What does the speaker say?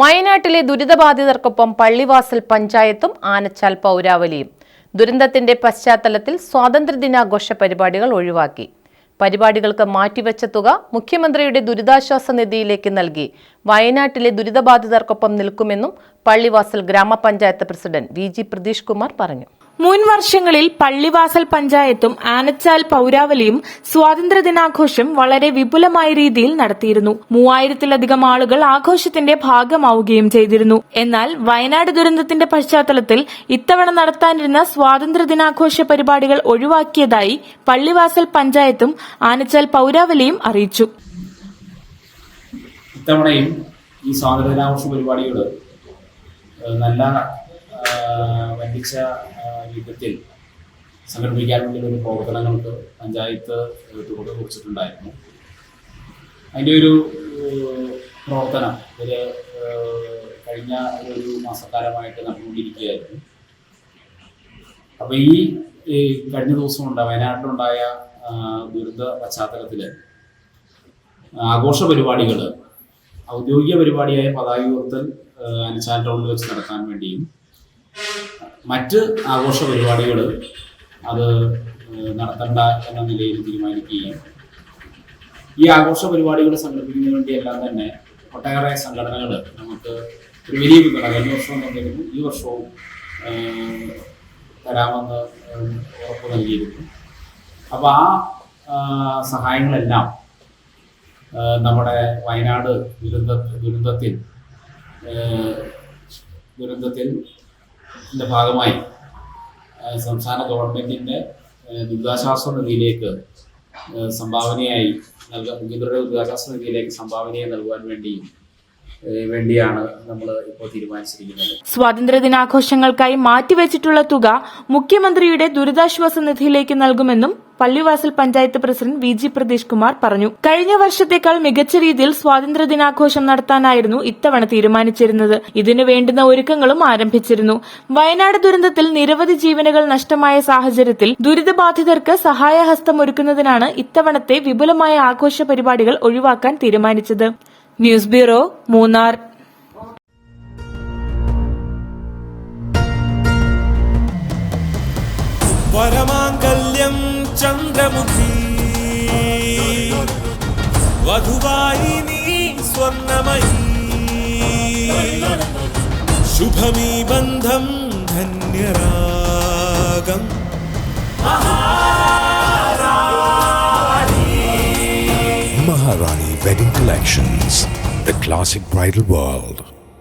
വയനാട്ടിലെ ദുരിതബാധിതർക്കൊപ്പം പള്ളിവാസൽ പഞ്ചായത്തും ആനച്ചാൽ പൗരാവലിയും. ദുരന്തത്തിന്റെ പശ്ചാത്തലത്തിൽ സ്വാതന്ത്ര്യദിനാഘോഷ പരിപാടികൾ ഒഴിവാക്കി. പരിപാടികൾക്ക് മാറ്റിവെച്ച തുക മുഖ്യമന്ത്രിയുടെ ദുരിതാശ്വാസ നിധിയിലേക്ക് നൽകി. വയനാട്ടിലെ ദുരിതബാധിതർക്കൊപ്പം നിൽക്കുമെന്നും പള്ളിവാസൽ ഗ്രാമപഞ്ചായത്ത് president V G Pratheesh Kumar പറഞ്ഞു. മുൻ വർഷങ്ങളിൽ പള്ളിവാസൽ പഞ്ചായത്തും ആനച്ചാൽ പൌരാവലിയും സ്വാതന്ത്ര്യദിനാഘോഷം വളരെ വിപുലമായ രീതിയിൽ നടത്തിയിരുന്നു. മൂവായിരത്തിലധികം ആളുകൾ ആഘോഷത്തിന്റെ ഭാഗമാവുകയും ചെയ്തിരുന്നു. എന്നാൽ വയനാട് ദുരന്തത്തിന്റെ പശ്ചാത്തലത്തിൽ ഇത്തവണ നടത്താനിരുന്ന സ്വാതന്ത്ര്യദിനാഘോഷ പരിപാടികൾ ഒഴിവാക്കിയതായി പള്ളിവാസൽ പഞ്ചായത്തും ആനച്ചാൽ പൌരാവലിയും അറിയിച്ചു. ഇത്തവണയും ഈ സ്വാതന്ത്ര്യദിനാഘോഷ പരിപാടികൾ നല്ല ആ, യുദ്ധത്തിൽ സംഘടിപ്പിക്കാൻ വേണ്ടിയുള്ള പ്രവർത്തനങ്ങൾക്ക് പഞ്ചായത്ത് തുടക്കം കുറിച്ചിട്ടുണ്ടായിരുന്നു. അതിന്റെ ഒരു പ്രവർത്തനം ഒരു കഴിഞ്ഞ ഒരു മാസക്കാലമായിട്ട് നടന്നുകൊണ്ടിരിക്കുകയായിരുന്നു. അപ്പോൾ ഈ കഴിഞ്ഞ ദിവസം ഉണ്ട് വയനാട്ടിലുണ്ടായ ദുരന്ത പശ്ചാത്തലത്തിൽ ആഘോഷ പരിപാടികൾ ഔദ്യോഗിക പരിപാടിയായ പതാക ഉയർത്തൽ അനുസാൻ ടൗണിൽ വെച്ച് നടത്താൻ വേണ്ടിയും മറ്റ് ആഘോഷ പരിപാടികൾ അത് നടത്തേണ്ട എന്ന നിലയിൽ തീരുമാനിക്കുകയും ഈ ആഘോഷ പരിപാടികൾ സംഘടിപ്പിക്കുന്നതിന് വേണ്ടിയെല്ലാം തന്നെ ഒട്ടേറെ സംഘടനകൾ നമുക്ക് ഒരു വലിയ പിന്തുണ കഴിഞ്ഞ വർഷവും തന്നിരുന്നു. ഈ വർഷവും തരാമെന്ന് ഉറപ്പ് നൽകിയിരുന്നു. അപ്പോൾ ആ സഹായങ്ങളെല്ലാം നമ്മുടെ വയനാട് ദുരന്ത ദുരന്തത്തിൽ ദുരന്തത്തിൽ ന്റെ ഭാഗമായി സംസ്ഥാന ഗവൺമെന്റിന്റെ ദുരിതാശ്വാസ നിധിയിലേക്ക് സംഭാവനയായി നൽകാൻ മുഖ്യമന്ത്രിയുടെ ദുരിതാശ്വാസ നിധിയിലേക്ക് സംഭാവനയായി നൽകുവാൻ വേണ്ടി വേണ്ടിയാണ് നമ്മൾ ഇപ്പോൾ തീരുമാനിച്ചിരിക്കുന്നത്. സ്വാതന്ത്ര്യദിനാഘോഷങ്ങൾക്കായി മാറ്റിവെച്ചിട്ടുള്ള തുക മുഖ്യമന്ത്രിയുടെ ദുരിതാശ്വാസ നിധിയിലേക്ക് നൽകുമെന്നും Pallivasal panchayat president V G Pratheesh Kumar പറഞ്ഞു. കഴിഞ്ഞ വർഷത്തേക്കാൾ മികച്ച രീതിയിൽ സ്വാതന്ത്ര്യ ദിനാഘോഷം നടത്താനായിരുന്നു ഇത്തവണ തീരുമാനിച്ചിരുന്നത്. ഇതിനു വേണ്ടുന്ന ഒരുക്കങ്ങളും ആരംഭിച്ചിരുന്നു. വയനാട് ദുരന്തത്തിൽ നിരവധി ജീവനുകൾ നഷ്ടമായ സാഹചര്യത്തിൽ ദുരിതബാധിതർക്ക് സഹായഹസ്തം ഒരുക്കുന്നതിനാണ് ഇത്തവണത്തെ വിപുലമായ ആഘോഷ പരിപാടികൾ ഒഴിവാക്കാൻ തീരുമാനിച്ചത്. News bureau Munnar. నిత్యం చంద్రముఖి. వధువాయిని స్వర్ణమయీ. శుభమీ బంధం ధన్యరాగం. Maharani wedding collections the classic bridal world.